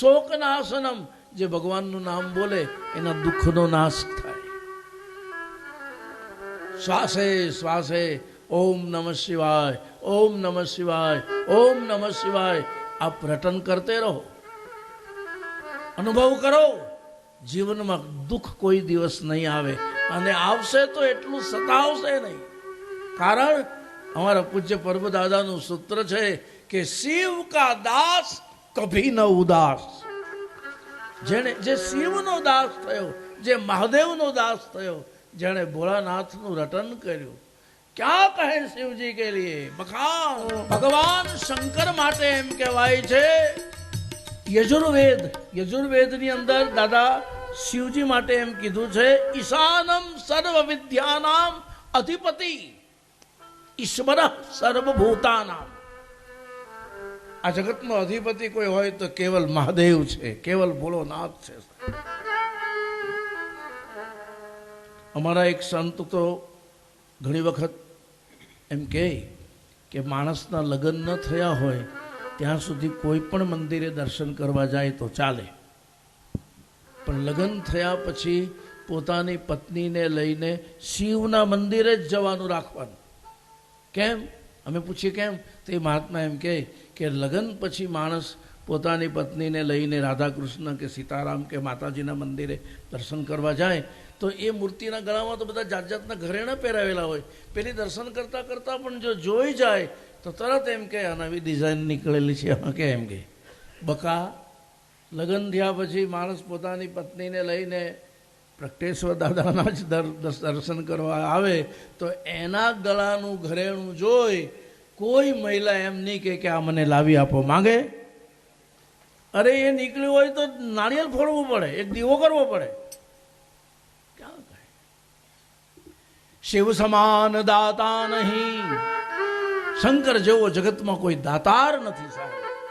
શોકનાશનમ. જે ભગવાનનું નામ બોલે, એના દુઃખનો નાશ થાય. શ્વાસે શ્વાસે, ઓમ નમઃ શિવાય, ઓમ નમઃ શિવાય, ઓમ નમઃ શિવાય. આપ રટન કરતે રહો. અનુભવ કરો. જીવનમાં દુઃખ કોઈ દિવસ નહીં આવે. અને આવશે તો એટલું સતાવશે નહીં. કારણ, અમારા પૂજ્ય પરબ દાદાનું સૂત્ર છે કે શિવ કા દાસ કભી ન ઉદાસ. જેણે જે શિવનો દાસ થયો, જે મહાદેવનો દાસ થયો, જેણે ભોળાનાથનું રટન કર્યું. ક્યાં કહે શિવજી કે લીએ? બખાન ભગવાન શંકર માટે એમ કહેવાય છે. યજુર્વેદ, યજુર્વેદની અંદર દાદા શિવજી માટે એમ કીધું છે, ઈશાનમ સર્વ વિદ્યાનામ અધિપતિ, ઈશ્વર સર્વભૂતાનામ. આ જગતનો અધિપતિ કોઈ હોય તો કેવલ મહાદેવ છે, કેવલ ભોળોનાથ છે. અમારા એક સંત તો ઘણી વખત એમ કહે કે માણસના લગ્ન ન થયા હોય, ત્યાં સુધી કોઈ પણ મંદિરે દર્શન કરવા જાય તો ચાલે. પણ લગ્ન થયા પછી પોતાની પત્નીને લઈને શિવના મંદિરે જ જવાનું રાખવાનું. કેમ? અમે પૂછીએ કેમ? તે મહાત્મા એમ કહે કે લગ્ન પછી માણસ પોતાની પત્નીને લઈને રાધાકૃષ્ણ કે સીતારામ કે માતાજીના મંદિરે દર્શન કરવા જાય, તો એ મૂર્તિના ગળામાં તો બધા જાત જાતના ઘરેણા પહેરાવેલા હોય. પેલી દર્શન કરતાં કરતાં પણ જો જોઈ જાય, તો તરત એમ કે નવી ડિઝાઇન નીકળેલી છે. એમાં કે એમ કે બકા, લગ્ન થયા પછી માણસ પોતાની પત્નીને લઈને પ્રગટેશ્વર દાદાના જ દર્શન કરવા આવે, તો એના ગળાનું ઘરેણું જોઈ કોઈ મહિલા એમ નહીં કે આ મને લાવી આપો, માંગે? અરે, એ નીકળ્યું હોય તો નાળિયેર ફોડવું પડે, એક દીવો કરવો પડે. શિવ સમાન દાતા નહીં. શંકર જેવો જગતમાં કોઈ દાતાર નથી સાહેબ.